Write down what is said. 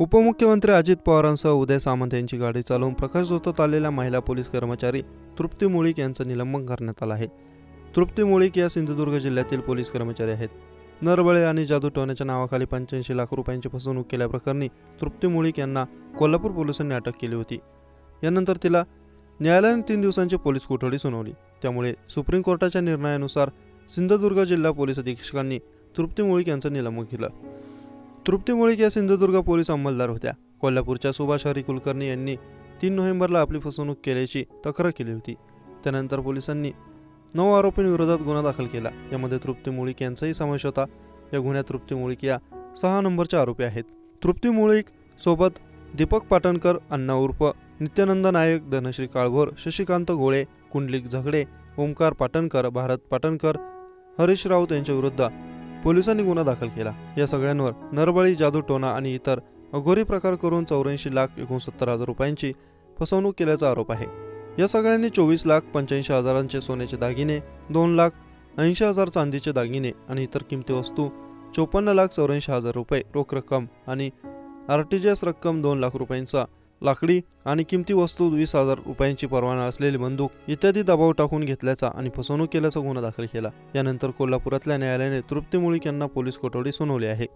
उपमुख्यमंत्री अजित पवारांसह उदय सामंत यांची गाडी चालवून प्रकाश झोतात आलेल्या महिला पोलीस कर्मचारी तृप्ती मुळीक यांचं निलंबन करण्यात आलं आहे. तृप्ती मुळीक या सिंधुदुर्ग जिल्ह्यातील पोलीस कर्मचारी आहेत. नरबळे आणि जादू टोण्याच्या नावाखाली पंच्याऐंशी लाख रुपयांची फसवणूक केल्याप्रकरणी तृप्ती मुळीक यांना कोल्हापूर पोलिसांनी अटक केली होती. यानंतर तिला न्यायालयाने तीन दिवसांची पोलीस कोठडी सुनावली. त्यामुळे सुप्रीम कोर्टाच्या निर्णयानुसार सिंधुदुर्ग जिल्हा पोलीस अधीक्षकांनी तृप्ती मुळीक यांचं निलंबन केलं. तृप्ती मुळीक या सिंधुदुर्ग पोलीस अंमलदार होत्या. कोल्हापूरच्या सुभाष हरी कुलकर्णी यांनी तीन नोव्हेंबरला आपली फसवणूक केल्याची तक्रार केली होती. त्यानंतर पोलिसांनी नऊ आरोपींविरोधात गुन्हा दाखल केला. यामध्ये तृप्ती मुळीक यांचाही समावेश होता. या गुन्ह्यात तृप्ती मुळीक या सहा नंबरच्या आरोपी आहेत. तृप्ती मुळीक सोबत दीपक पाटणकर अण्णा उर्फ नित्यानंद नायक धनश्री काळभोर शशिकांत गोळे कुंडलिक झगडे ओमकार पाटणकर भारत पाटणकर हरीश राऊत यांच्या विरुद्ध पोलिसांनी गुन्हा दाखल केला. या सगळ्यांवर नरबळी जादू टोना आणि इतर अघोरी प्रकार करून चौऱ्याऐंशी लाख एकोणसत्तर हजार रुपयांची फसवणूक केल्याचा आरोप आहे. या सगळ्यांनी चोवीस लाख पंच्याऐंशी हजारांचे सोन्याचे दागिने दोन लाख ऐंशी हजार चांदीचे दागिने आणि इतर किमती वस्तू चोपन्न लाख चौऱ्याऐंशी हजार रुपये रोख रक्कम आणि आर टी जी एस रक्कम दोन लाख रुपयांचा लाकडी आणि किमती वस्तू वीस हजार रुपयांची परवाना असलेली बंदूक इत्यादी दबाव टाकून घेतल्याचा आणि फसवणूक केल्याचा गुन्हा दाखल केला. यानंतर कोल्हापुरातल्या न्यायालयाने तृप्ती मुळीक यांना पोलीस कोठडी सुनावली आहे.